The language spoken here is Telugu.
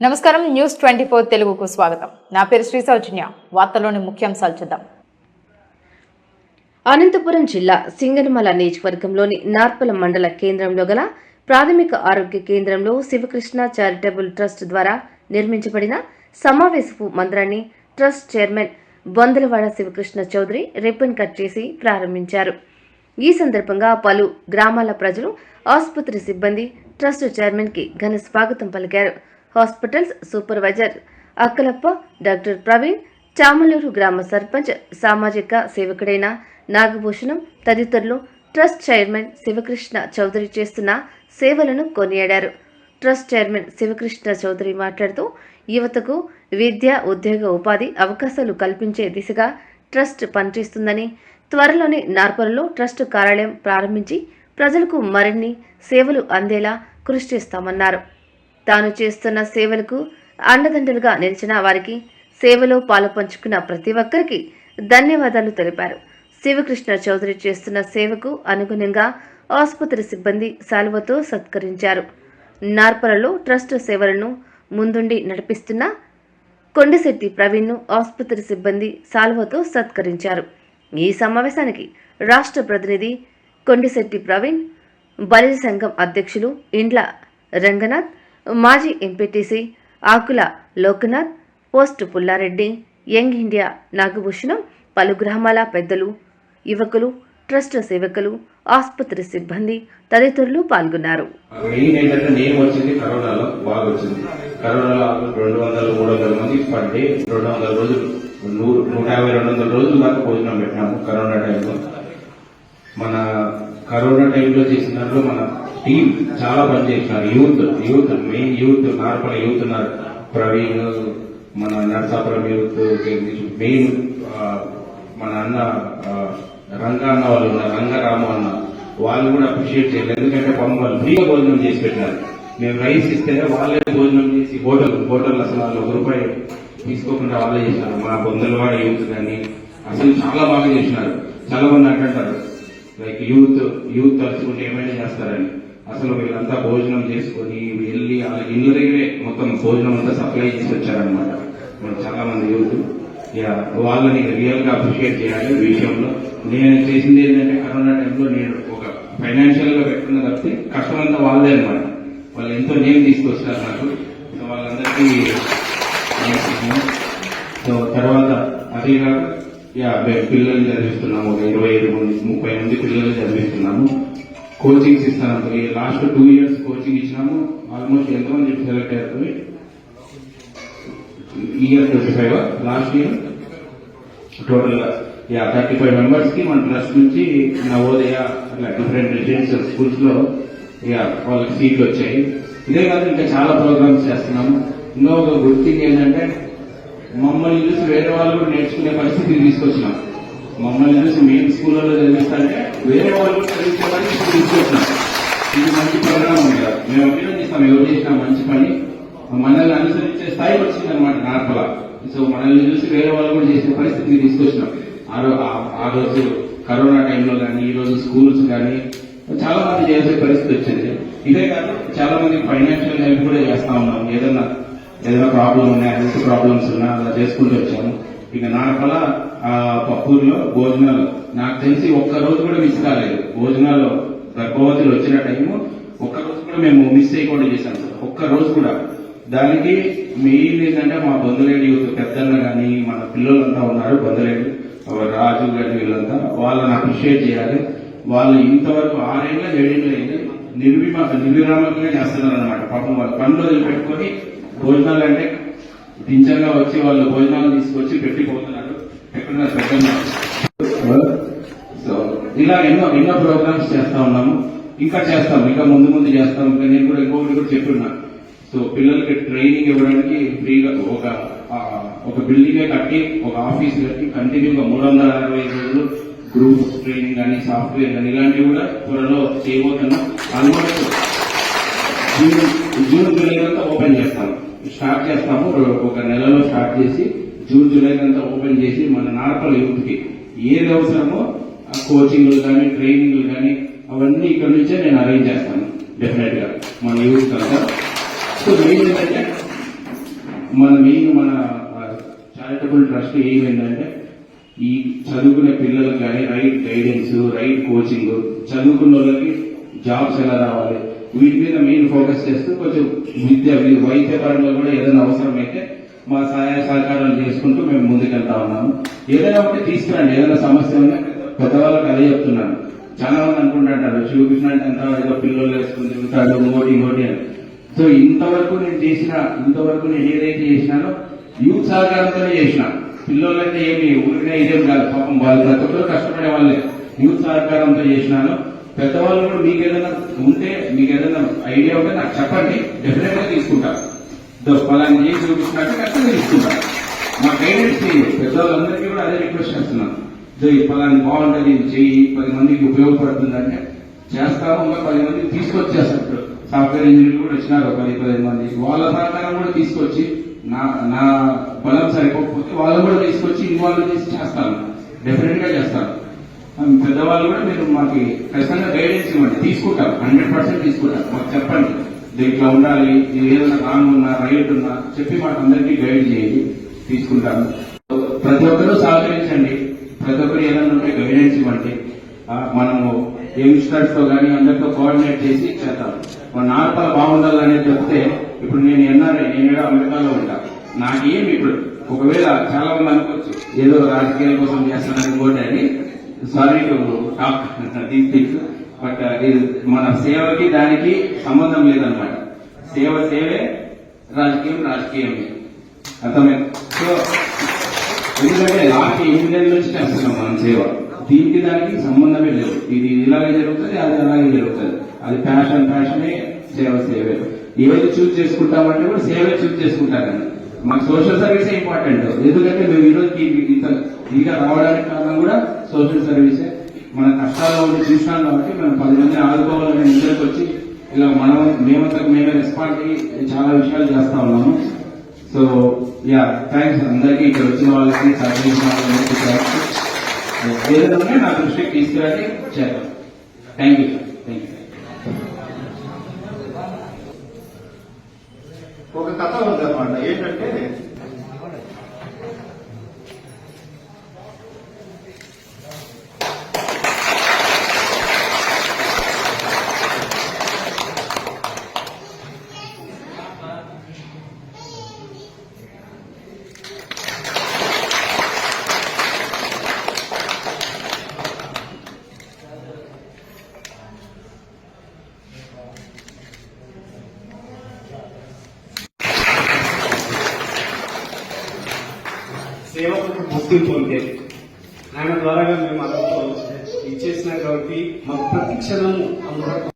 నమస్కారం. న్యూస్ ట్వంటీ ఫోర్ తెలుగుకు స్వాగతం. నా పేరు శ్రీ సౌజన్య. వార్తలోని ముఖ్యాంశాలు చూద్దాం. అనంతపురం జిల్లా సింగనమల నియోజకవర్గంలోని నార్పల మండల కేంద్రంలో గల ప్రాథమిక ఆరోగ్య కేంద్రంలో శివకృష్ణ చారిటబుల్ ట్రస్ట్ ద్వారా నిర్మించబడిన సమావేశపు మందిరాన్ని trust chairman Bondalavada Sivakrishna Chowdary ribbon cut చేసి ప్రారంభించారు. ఈ సందర్భంగా పలు గ్రామాల ప్రజలు ఆసుపత్రి సిబ్బంది ట్రస్ట్ చైర్మన్కి ఘన స్వాగతం పలికారు. Hospitals supervisor. Akkalappa doctor Praveen Chamaluru గ్రామ సర్పంచ్ సామాజిక సేవకుడైన నాగభూషణం తదితరులు ట్రస్ట్ చైర్మన్ శివకృష్ణ చౌదరి చేస్తున్న సేవలను కొనియాడారు. ట్రస్ట్ చైర్మన్ శివకృష్ణ చౌదరి మాట్లాడుతూ యువతకు విద్య ఉద్యోగ ఉపాధి అవకాశాలు కల్పించే దిశగా ట్రస్ట్ పనిచేస్తుందని త్వరలోనే నార్పలలో ట్రస్ట్ కార్యాలయం ప్రారంభించి ప్రజలకు మరిన్ని సేవలు అందేలా కృషి చేస్తామన్నారు. తాను చేస్తున్న సేవలకు అండదండలుగా నిలిచిన వారికి సేవలో పాలు పంచుకున్న ప్రతి ఒక్కరికి ధన్యవాదాలు తెలిపారు. శివకృష్ణ చౌదరి చేస్తున్న సేవకు అనుగుణంగా ఆసుపత్రి సిబ్బంది శాలువతో సత్కరించారు. నార్పలలో ట్రస్ట్ సేవలను ముందుండి నడిపిస్తున్న కొండశెట్టి ప్రవీణ్ను ఆసుపత్రి సిబ్బంది సాల్వతో సత్కరించారు. ఈ సమావేశానికి రాష్ట్ర ప్రతినిధి కొండశెట్టి ప్రవీణ్ బలిజ సంఘం అధ్యక్షులు ఇండ్ల రంగనాథ్ మాజీ MPTC Akula Lokanath post Pullareddy young India Nagabhushanam పలు గ్రామాల పెద్దలు యువకులు ట్రస్ట్ సేవకులు ఆసుపత్రి సిబ్బంది తదితరులు పాల్గొన్నారు. మెయిన్ ఏంటంటే నేమ్ వచ్చింది కరోనాలో బాగా వచ్చింది. కరోనాలో రెండు వందల మూడు వందల మంది పర్ డే రెండు వందల రోజులు నూరు నూట యాభై రెండు వందల రోజుల దాకా భోజనం పెట్టినాము కరోనా టైంలో. మన కరోనా టైంలో చేసిన దాంట్లో మన టీం చాలా పని చేసినారు youth youth main youth Narpala youth ఉన్నారు. ప్రవీణ్ మన నర్సాపురం యూత్ మెయిన్ మన అన్న రంగా అన్న వాళ్ళు ఉన్నారు. రంగారాము అన్న. వాళ్ళు కూడా అప్రిషియేట్ చేయలేదు. ఎందుకంటే పాపం వాళ్ళు ఫ్రీగా భోజనం చేసి పెట్టినారు. మేము రైస్ ఇస్తే వాళ్ళే భోజనం చేసి హోటల్ హోటల్ అసలు వాళ్ళు ఒక రూపాయి తీసుకోకుండా వాళ్ళే చేసినారు. మా బొందలవాడ యూత్ కానీ అసలు చాలా బాగా చేసినారు. చాలా మంది అంటుంటారు లైక్ యూత్ యూత్ తలుచుకుంటే ఏమైనా చేస్తారని. అసలు వీళ్ళంతా భోజనం చేసుకొని వెళ్ళి వాళ్ళ ఇళ్ళ దగ్గరే మొత్తం భోజనం అంతా సప్లై చేసి వచ్చారనమాట మనకు చాలా మంది యూత్ వాళ్ళని రియల్గా అప్రిషియేట్ చేయాలి విషయంలో. నేను చేసింది ఏంటంటే కరోనా టైంలో నేను ఒక ఫైనాన్షియల్గా పెట్టుకున్న తప్పితే కష్టం అంతా వాళ్ళదే అనమాట వాళ్ళు ఎంతో నేమ్ తీసుకొచ్చారు నాకు. సో వాళ్ళందరికీ సో తర్వాత అదే కాక యా పిల్లల్ని చదివిస్తున్నాము. ఒక ఇరవై ఐదు మంది ముప్పై మంది పిల్లల్ని చదివిస్తున్నాము. కోచింగ్స్ ఇస్తాను లాస్ట్ టూ ఇయర్స్ కోచింగ్ ఇచ్చినాము. ఆల్మోస్ట్ ఎంతమంది సెలెక్ట్ అయ్యారు year twenty five last year total yeah thirty five మెంబర్స్కి మన ట్రస్ట్ నుంచి నవోదయ అట్లా డిఫరెంట్ రెసిడెన్షియల్ స్కూల్స్లో యా వాళ్ళకి సీట్లు వచ్చాయి. ఇదే కాదు ఇంకా చాలా ప్రోగ్రామ్స్ చేస్తున్నాము. ఇంకా ఒక గుడ్ థింగ్ ఏంటంటే మమ్మల్ని చూసి వేరే వాళ్ళు కూడా నేర్చుకునే పరిస్థితికి తీసుకొచ్చినాం. మమ్మల్ని చూసి మేము స్కూళ్ళలో చదివిస్తాంటే వేరే వాళ్ళు కూడా చదివించే పరిస్థితికి ఇది మంచి ప్రోగ్రామ్ ఉంది కదా. మేము అభినందిస్తాం ఎవరు చేసిన మంచి పని. మనల్ని అనుసరించే స్థాయి వచ్చింది అనమాట నార్పల సో మనల్ని చూసి వేరే వాళ్ళు కూడా చేసే పరిస్థితిని తీసుకొచ్చినాం. ఆ ఆ- ఆ రోజు కరోనా టైంలో కానీ ఈ రోజు స్కూల్స్ కానీ చాలా మంది చేసే పరిస్థితి వచ్చింది. ఇదే కాదు చాలా మంది ఫైనాన్షియల్ హెల్ప్ కూడా చేస్తా ఉన్నాం. ఏదన్నా ఏదైనా ప్రాబ్లం ఉన్నా హెల్త్ ప్రాబ్లమ్స్ ఉన్నా అలా చేసుకుంటూ వచ్చాము. ఇక నా పప్పూరులో భోజనాలు. నాకు తెలిసి ఒక్క రోజు కూడా మిస్ కాలేదు. భోజనాలు గర్భవతులు వచ్చిన టైము ఒక్క రోజు కూడా మేము మిస్ చేయకుండా చేశాం సార్. ఒక్క రోజు కూడా. దానికి మెయిన్ ఏంటంటే మా బంధులేడి పెద్దన్న కానీ మన పిల్లలంతా ఉన్నారు బంధులేడి. రాజు గారి వీళ్ళంతా. వాళ్ళని అప్రిషియేట్ చేయాలి. వాళ్ళు ఇంతవరకు ఆరేళ్ళ ఏడేళ్ళు అయింది నిర్విమ నిర్విరామంగా చేస్తున్నారు అనమాట పాపం వాళ్ళు పనులు వదిలిపెట్టుకొని భోజనాలు అంటే పింఛన్గా వచ్చి వాళ్ళు భోజనాలు తీసుకొచ్చి పెట్టిపోతున్నారు సో ఇలా ఎన్నో ఎన్నో ప్రోగ్రామ్స్ చేస్తా ఉన్నాము. ఇంకా చేస్తాం ఇంకా ముందు ముందు చేస్తాం. ఇంకా నేను కూడా ఇంకొకటి కూడా చెప్తున్నా. సో పిల్లలకి ట్రైనింగ్ ఇవ్వడానికి ఫ్రీగా ఒక ఒక బిల్డింగే కట్టి ఒక ఆఫీస్ కట్టి కంటిన్యూగా మూడు వందల అరవై ఐదు రోజులు గ్రూప్ ట్రైనింగ్ కానీ సాఫ్ట్వేర్ కానీ ఇలాంటివి కూడా త్వరలో చేయబోతున్నాం. ఆల్మోస్ట్ జూన్ జూన్ జూలై అంతా ఓపెన్ చేస్తాము స్టార్ట్ చేస్తాము. ఒక నెలలో స్టార్ట్ చేసి జూన్ జూలై అంతా ఓపెన్ చేసి మన నార్పల్ యూత్కి ఏది అవసరమో ఆ కోచింగ్లు కానీ ట్రైనింగ్లు కానీ అవన్నీ ఇక్కడ నుంచే నేను అరేంజ్ చేస్తాను. డెఫినెట్గా. మన యూత్ అంతా. సో మెయిన్ ఏంటంటే మన మెయిన్ మన చారిటబుల్ ట్రస్ట్ ఏమైందంటే ఈ చదువుకునే పిల్లలకు కానీ రైట్ గైడెన్స్ రైట్ కోచింగ్ చదువుకున్న వాళ్ళకి జాబ్స్ ఎలా రావాలి? వీటి మీద మెయిన్ ఫోకస్ చేస్తూ కొంచెం విద్య వైద్య పరంగా కూడా ఏదైనా అవసరమైతే మా సహాయ సహకారాలు చేసుకుంటూ మేము ముందుకెళ్తా ఉన్నాము. ఏదైనా ఒకటి తీసుకురండి. ఏదైనా సమస్య ఉన్నా పెద్దవాళ్ళకి అదే చెప్తున్నాను. చాలా మంది అనుకుంటుంటారు శివకృష్ణ ఏదో పిల్లలు వేసుకుని తిరుగుతాడు ఇంకోటి ఇంకోటి అని. సో ఇంతవరకు నేను చేసిన ఇంతవరకు నేను ఏదైతే చేసినానో యూత్ సహకారంతోనే చేసిన. పిల్లలంటే ఏమి ఊరికే ఇదేం కాదు పాపం వాళ్ళు ప్రతి ఒక్కరు కష్టపడే వాళ్ళే. యూత్ సహకారంతో చేసినాను. పెద్దవాళ్ళు కూడా మీకు ఏదైనా ఉంటే మీకు ఏదైనా ఐడియా ఉంటే నాకు చెప్పండి. డెఫినెట్గా ఫలాన్ని చేసి చూపించినట్టు ఖచ్చితంగా తీసుకుంటా మా గైడెన్స్ చేయండి పెద్దవాళ్ళందరికీ కూడా అదే రిక్వెస్ట్ చేస్తున్నాను. సో ఈ బాగుంటుంది ఇది పది మందికి ఉపయోగపడుతుందంటే చేస్తాము ఇంకా పది మందికి తీసుకొచ్చేస్తారు. సాఫ్ట్వేర్ ఇంజనీర్లు కూడా వచ్చినారు పది పదిహేను మంది. వాళ్ళ సహకారం కూడా తీసుకొచ్చి నా నా బలం సరిపోకపోతే వాళ్ళు కూడా తీసుకొచ్చి ఇన్వాల్వ్ చేసి చేస్తాను. డెఫినెట్గా చేస్తాను. పెద్దవాళ్ళు కూడా మీరు మాకు ఖచ్చితంగా గైడెన్స్ ఇవ్వండి. తీసుకుంటాం. హండ్రెడ్ పర్సెంట్ తీసుకుంటాం. మాకు చెప్పండి. దీంట్లో ఉండాలి ఏదైనా రాంగ్ ఉన్నా రైట్ ఉన్నా చెప్పి మాకు అందరికీ గైడ్ చేయండి తీసుకుంటాను. ప్రతి ఒక్కరూ సహకరించండి. ప్రతి ఒక్కరు ఏదైనా ఉంటే గైడెన్స్ ఇవ్వండి. మనము యంగ్స్టర్స్తో కానీ అందరితో కోఆర్డినేట్ చేసి చేద్దాం. మన నార్పల బాగుండాలని చెప్తే ఇప్పుడు నేను ఎన్ఆర్ఐ నేను అమెరికాలో ఉంటా. నాకేం ఇప్పుడు? ఒకవేళ చాలా మంది అనుకోవచ్చు ఏదో రాజకీయాల కోసం చేస్తానని ఇంకోటి అని sorry to talk these things but మన సేవకి దానికి సంబంధం లేదనమాట. సేవ సేవే రాజకీయం రాజకీయమే. అర్థమైంది? సో ఎందుకంటే లాస్ట్ ఎనిమిది నెలల నుంచి చేస్తున్నాం మనం సేవ? దీనికి దానికి సంబంధమే లేదు. ఇది ఇలాగే జరుగుతుంది అది అలాగే జరుగుతుంది. అది ప్యాషన్ ప్యాషనే సేవ సేవే. ఏది చూస్ చేసుకుంటామంటే కూడా సేవే చూస్ చేసుకుంటారండి మాకు సోషల్ సర్వీసే ఇంపార్టెంట్ ఎందుకంటే మేము ఈరోజు ఇంత ఇదిగా రావడానికి కారణం కూడా సోషల్ సర్వీసే మన కష్టాల్లో ఉండి చూసినాం కాబట్టి మనం పది మంది ఆదుకోవాలని ఇంట్లోకి వచ్చి ఇలా మనం మేమంతకు మేమే రెస్పాండ్ అయ్యి చాలా విషయాలు చేస్తా ఉన్నాము. సో యా థ్యాంక్స్ అందరికీ. ఇక్కడ వచ్చిన వాళ్ళకి సహకరించిన ఏదైనా నా దృష్టికి తీసుకురండి చేద్దాం. థ్యాంక్ యూ థ్యాంక్ యూ ఒక కథ ఉంది అనమాట ఏంటంటే సేవకు గుర్తింపు పొందే. ఆయన ద్వారా మేము అందరూ ఇచ్చేసినాం కాబట్టి మాకు ప్రతి క్షణము అందుబాటులో